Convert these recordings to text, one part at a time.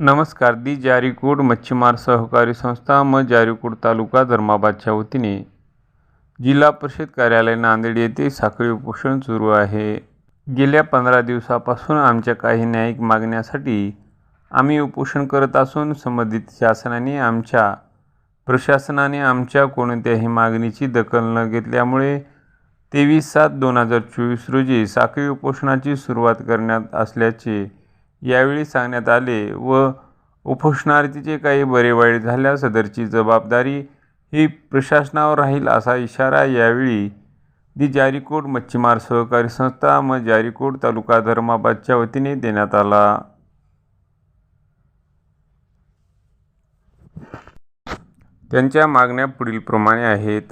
नमस्कार दी जारीकोड मच्छीमार सहकारी संस्था म जारीकोड तालुका धर्माबादच्या वतीने जिल्हा परिषद कार्यालय नांदेड येथे साखळी उपोषण सुरू आहे. गेल्या पंधरा दिवसापासून आमच्या काही न्यायिक मागण्यासाठी आम्ही उपोषण करत असून संबंधित शासनाने आमच्या प्रशासनाने आमच्या कोणत्याही मागणीची दखल न घेतल्यामुळे तेवीस सात दोन हजार चोवीस रोजी साखळी उपोषणाची सुरुवात करण्यात असल्याचे यावेळी सांगण्यात आले व उपोषणार्थीचे काही बरे वाईट झाल्यास सदरची जबाबदारी ही प्रशासनावर राहील असा इशारा यावेळी दी जारीकोट मच्छीमार सहकारी संस्था म जारीकोट तालुका धर्माबादच्या वतीने देण्यात आला. त्यांच्या मागण्या पुढीलप्रमाणे आहेत.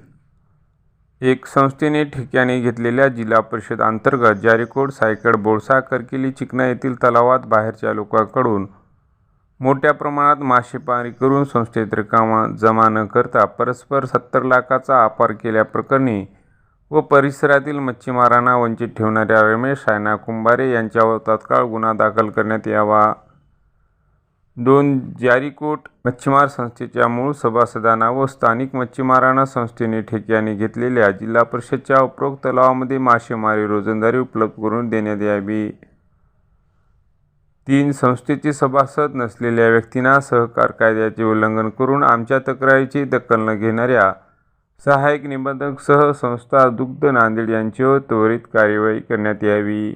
एक संस्थेने ठिकाणी घेतलेल्या जिल्हा परिषद अंतर्गत जारीकोड सायकड बोळसा करकिली चिकना येथील तलावात बाहेरच्या लोकांकडून मोठ्या प्रमाणात मासेमारी करून संस्थेत रिकामा जमा न करता परस्पर सत्तर लाखाचा अपार केल्याप्रकरणी व परिसरातील मच्छीमारांना वंचित ठेवणाऱ्या रमेश सायना कुंभारे यांच्यावर तात्काळ गुन्हा दाखल करण्यात यावा. दोन जारीकोट मच्छीमार संस्थेच्या मूळ सभासदांना व स्थानिक मच्छीमारांना संस्थेने ठेक्याने घेतलेल्या जिल्हा परिषदच्या उपरोक्त तलावामध्ये मासेमारी रोजंदारी उपलब्ध करून देण्यात यावी. तीन संस्थेचे सभासद नसलेल्या व्यक्तींना सहकार कायद्याचे उल्लंघन करून आमच्या तक्रारीची दखल न घेणाऱ्या सहाय्यक निबंधकसह संस्था दुग्ध नांदेड यांच्यावर त्वरित कार्यवाही करण्यात यावी.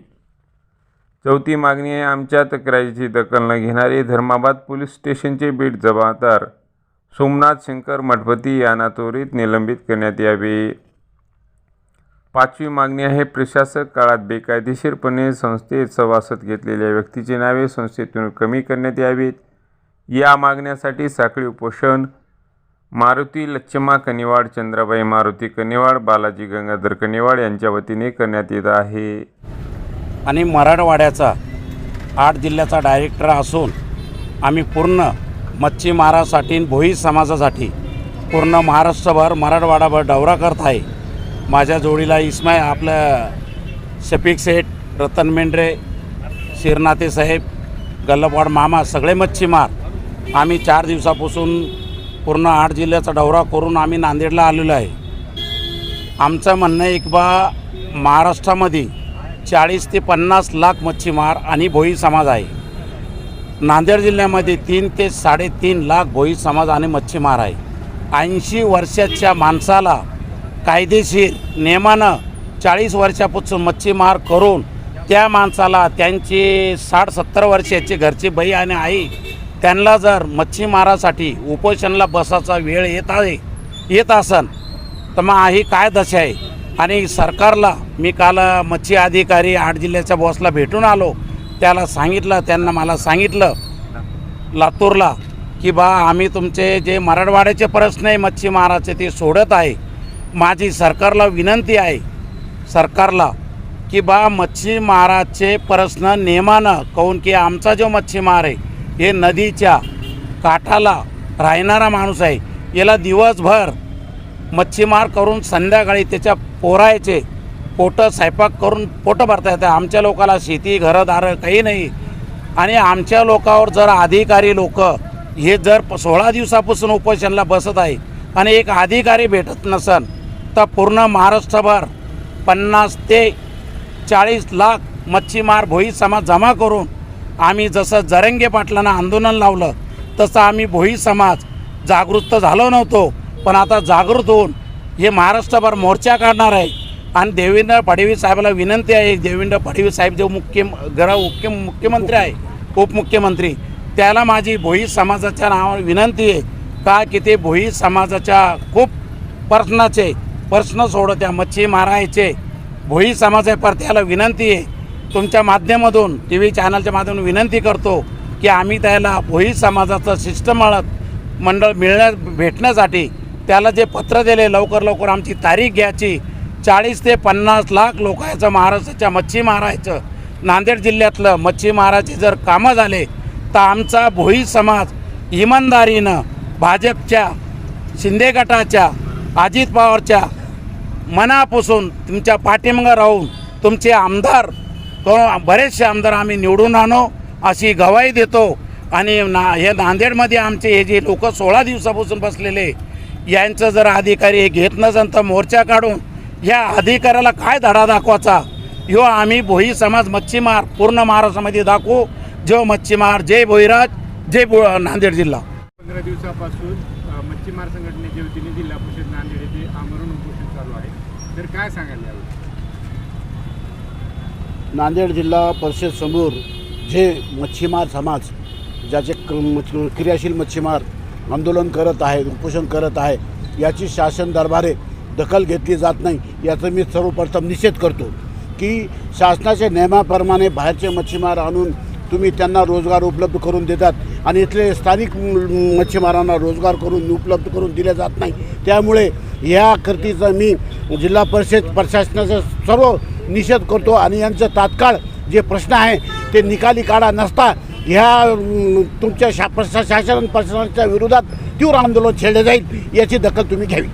चौथी मागणी आहे आमच्या तक्रारीची दखल न घेणारे धर्माबाद पोलीस स्टेशनचे बीट जबाबदार सोमनाथ शंकर मठपती यांना त्वरित निलंबित करण्यात यावे. पाचवी मागणी आहे प्रशासक काळात बेकायदेशीरपणे संस्थेत सभासद घेतलेल्या व्यक्तीची नावे संस्थेतून कमी करण्यात यावीत. या मागण्यासाठी साखळी उपोषण मारुती लच्छमा कनिवाड चंद्राबाई मारुती कनिवाड बालाजी गंगाधर कनिवाड यांच्या वतीने करण्यात येत आहे. आणि मराठवाड्याचा आठ जिल्ह्याचा डायरेक्टर असून आम्ही पूर्ण मच्छीमारासाठी भोई समाजासाठी पूर्ण महाराष्ट्रभर मराठवाडाभर दौरा करत आहे. माझ्या जोडीला इस्माय आपलं शफीक सेठ रतन मेंढरे शिरनाते साहेब गल्लपवाड मामा सगळे मच्छीमार आम्ही चार दिवसापासून पूर्ण आठ जिल्ह्याचा दौरा करून आम्ही नांदेडला आलेलो आहे. आमचं म्हणणं एक बा महाराष्ट्रामध्ये चाळीस ते पन्नास लाख मच्छीमार आणि भोई समाज आहे. नांदेड जिल्ह्यामध्ये तीन ते साडेतीन लाख भोई समाज आणि मच्छीमार आहे. ऐंशी वर्षाच्या माणसाला कायदेशीर नियमानं चाळीस वर्षापासून मच्छीमार करून त्या माणसाला त्यांची साठ सत्तर वर्षाची घरची बाई आणि आई त्यांना जर मच्छीमारासाठी उपोषणाला बसाचा वेळ येत आहे येत असन तर मग ही काय दशा आहे? आणि सरकारला मी काल मच्छी अधिकारी आठ जिल्ह्याच्या बॉसला भेटून आलो. त्याला सांगितलं त्यांना मला सांगितलं लातूरला की बा आम्ही तुमचे जे मराठवाड्याचे प्रश्न आहे मच्छीमाराचे ते सोडत आहे. माझी सरकारला विनंती आहे सरकारला की बा मच्छीमाराचे प्रश्न नेमानं काहून की आमचा जो मच्छीमार आहे हे नदीच्या काठाला राहणारा माणूस आहे. याला दिवसभर मच्छीमार करून संध्याकाळी त्याच्या पोरायचे पोटं स्वयंपाक करून पोटं भरता येतं आमच्या लोकाला शेती घरदारं काही नाही. आणि आमच्या लोकावर जर अधिकारी लोक हे जर प- सोळा दिवसापासून उपोषणला बसत आहे आणि एक अधिकारी भेटत नसन तर पूर्ण महाराष्ट्रभर पन्नास ते चाळीस लाख मच्छीमार भोई समाज जमा करून आम्ही जसं जरंगे पाटलांना आंदोलन लावलं तसं आम्ही भोई समाज जागृत झालो नव्हतो. पण आता जागृत होऊन हे महाराष्ट्रभर मोर्चा काढणार आहे. आणि देवेंद्र फडणवीस साहेबाला विनंती आहे देवेंद्र फडणवीस साहेब जो मुख्य गृह मुख्य मुख्यमंत्री आहे उपमुख्यमंत्री त्याला माझी भोई समाजाच्या नावावर विनंती आहे. का की ते भोई समाजाच्या खूप प्रश्नाचे प्रश्न सोडत्या मच्छी मारायचे. भोई समाजा पर त्याला विनंती आहे. तुमच्या माध्यमातून टी व्ही चॅनलच्या माध्यमातून विनंती करतो की आम्ही त्याला भोई समाजाचं शिष्टमंडळ मंडळ मिळण्या भेटण्यासाठी त्याला जे पत्र दिले लवकर लवकर आमची तारीख घ्यायची. चाळीस ते पन्नास लाख लोकांचं महाराष्ट्राच्या मच्छी मारायचं. नांदेड जिल्ह्यातलं मच्छी मारायचे जर कामं झाले तर आमचा भोई समाज इमानदारीनं भाजपच्या शिंदे गटाच्या अजित पवारच्या मनापासून तुमच्या पाठीमागं राहून तुमचे आमदार तो बरेचसे आमदार आम्ही निवडून आणू अशी गवाही देतो. आणि ना हे नांदेडमध्ये आमचे हे जे लोक सोळा दिवसापासून बसलेले यांचं जर अधिकारी हे घेत नसेल तर मोर्चा काढून या अधिकाऱ्याला काय धडा दाखवायचा? ह्यो आम्ही भोई समाज मच्छीमार पूर्ण महाराष्ट्रामध्ये दाखवू. जो मच्छीमार जय भोईराज जय भो नांदेड जिल्हा. पंधरा दिवसापासून मच्छीमार संघटनेच्या वतीने जिल्हा परिषद नांदेड येथे आमरण उपोषण चालू आहे. तर काय सांगाल यावर नांदेड जिल्हा परिषदसमोर जे मच्छीमार समाज ज्याचे क्रियाशील मच्छीमार आंदोलन करत आहे उपोषण करत आहे याची शासन दरबारे दखल घेतली जात नाही याचा मी सर्वप्रथम निषेध करतो की शासनाच्या नियमाप्रमाणे बाहेरचे मच्छीमार आणून तुम्ही त्यांना रोजगार उपलब्ध करून देतात आणि इथले स्थानिक मच्छीमारांना रोजगार करून उपलब्ध करून दिले जात नाही. त्यामुळे या कृतीचा मी जिल्हा परिषद प्रशासनाचा सर्व निषेध करतो आणि यांचं तात्काळ जे प्रश्न आहे ते निकाली काढा नसता ह्या तुमच्या शा प्रशा शासन प्रशासनाच्या विरोधात तीव्र आंदोलन छेडले जाईल याची दखल तुम्ही घ्यावी.